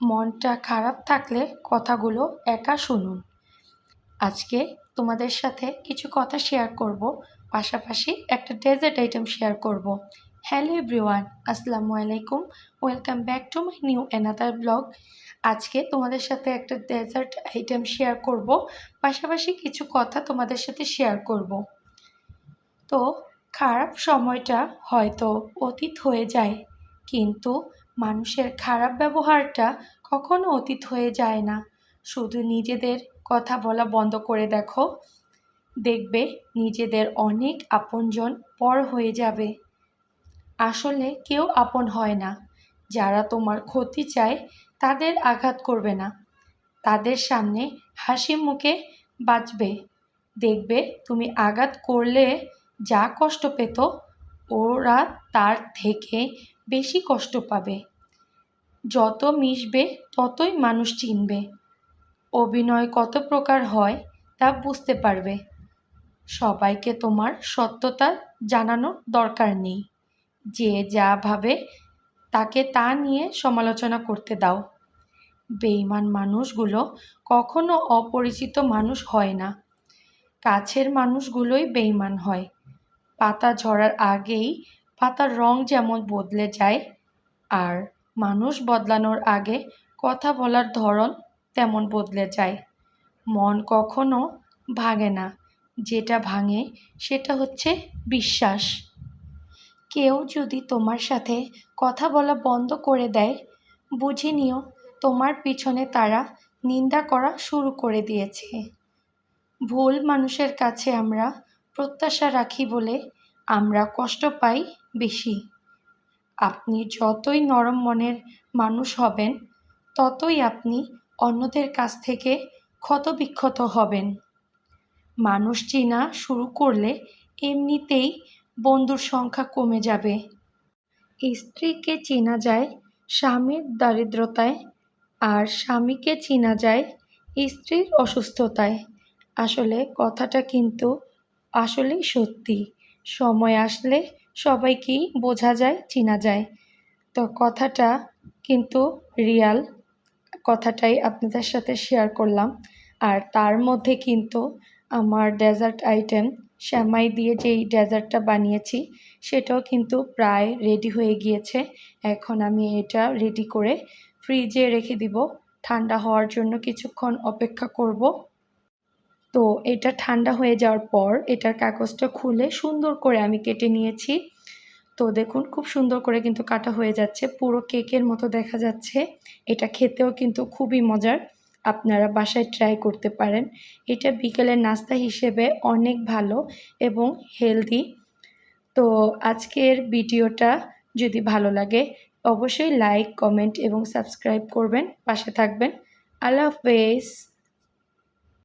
মনটা খারাপ থাকলে কথাগুলো একা শুনুন। আজকে তোমাদের সাথে কিছু কথা শেয়ার করব, পাশাপাশি একটা ডেজার্ট আইটেম শেয়ার করব। হ্যালো এভরিওয়ান আসসালামু আলাইকুম welcome back to my new another blog আজকে তোমাদের সাথে একটা ডেজার্ট আইটেম শেয়ার করব, পাশাপাশি কিছু কথা তোমাদের সাথে শেয়ার করব। তো খারাপ সময়টা হয়তো অতীত হয়ে যায়, কিন্তু মানুষের খারাপ ব্যবহারটা কখনো অতীত হয়ে যায় না। শুধু নিজেদের কথা বলা বন্ধ করে দেখো। দেখবে নিজেদের অনেক আপনজন পর হয়ে যাবে। আসলে কেউ আপন হয় না। যারা তোমার ক্ষতি চায়, তাদের আঘাত করবে না। তাদের সামনে হাসি মুখে বাঁচবে। দেখবে তুমি আঘাত করলে যা কষ্ট পেত ওরা তার থেকে বেশি কষ্ট পাবে। যত মিশবে, ততই মানুষ চিনবে। অভিনয় কত প্রকার হয় তা বুঝতে পারবে। সবাইকে তোমার সত্যতা জানানোর দরকার নেই। যে যা ভাবে তাকে তা নিয়ে সমালোচনা করতে দাও। বেইমান মানুষগুলো কখনো অপরিচিত মানুষ হয় না। কাছের মানুষগুলোই বেইমান হয়। পাতা ঝরার আগেই পাতার রং যেমন বদলে যায়, আর মানুষ বদলানোর আগে কথা বলার ধরন তেমন বদলে যায়। মন কখনো ভাঙে না, যেটা ভাঙে সেটা হচ্ছে বিশ্বাস। কেউ যদি তোমার সাথে কথা বলা বন্ধ করে দেয়, বুঝে নিও তোমার পিছনে তারা নিন্দা করা শুরু করে দিয়েছে। ভুল মানুষের কাছে আমরা প্রত্যাশা রাখি বলে আমরা কষ্ট পাই বেশি। আপনি যতই নরম মনের মানুষ হবেন, ততই আপনি অন্যদের কাছ থেকে ক্ষতবিক্ষত হবেন। মানুষ চেনা শুরু করলে এমনিতেই বন্ধুর সংখ্যা কমে যাবে। স্ত্রীকে চেনা যায় স্বামীর দারিদ্রতায়, আর স্বামীকে চেনা যায় স্ত্রীর অসুস্থতায়। আসলে কথাটা কিন্তু আসলেই সত্যি। সময় আসলে সবাইকেই বোঝা যায়, চেনা যায়। তো কথাটা কিন্তু রিয়াল কথাটাই আপনাদের সাথে শেয়ার করলাম। আর তার মধ্যে কিন্তু আমার ডেজার্ট আইটেম শ্যামাই দিয়ে যেই ডেজার্টটা বানিয়েছি, সেটাও কিন্তু প্রায় রেডি হয়ে গিয়েছে। এখন আমি এটা রেডি করে ফ্রিজে রেখে দিব। ঠান্ডা হওয়ার জন্য কিছুক্ষণ অপেক্ষা করব। তো এটা ঠান্ডা হয়ে যাওয়ার পর এটার কাগজটা খুলে সুন্দর করে আমি কেটে নিয়েছি। তো দেখুন, খুব সুন্দর করে কিন্তু কাটা হয়ে যাচ্ছে, পুরো কেকের মতো দেখা যাচ্ছে। এটা খেতেও কিন্তু খুবই মজার, আপনারা বাসায় ট্রাই করতে পারেন। এটা বিকেলের নাস্তা হিসেবে অনেক ভালো এবং হেলদি তো আজকের ভিডিওটা যদি ভালো লাগে, অবশ্যই লাইক কমেন্ট এবং সাবস্ক্রাইব করবেন, পাশে থাকবেন। আল্লাহ হাফেজ।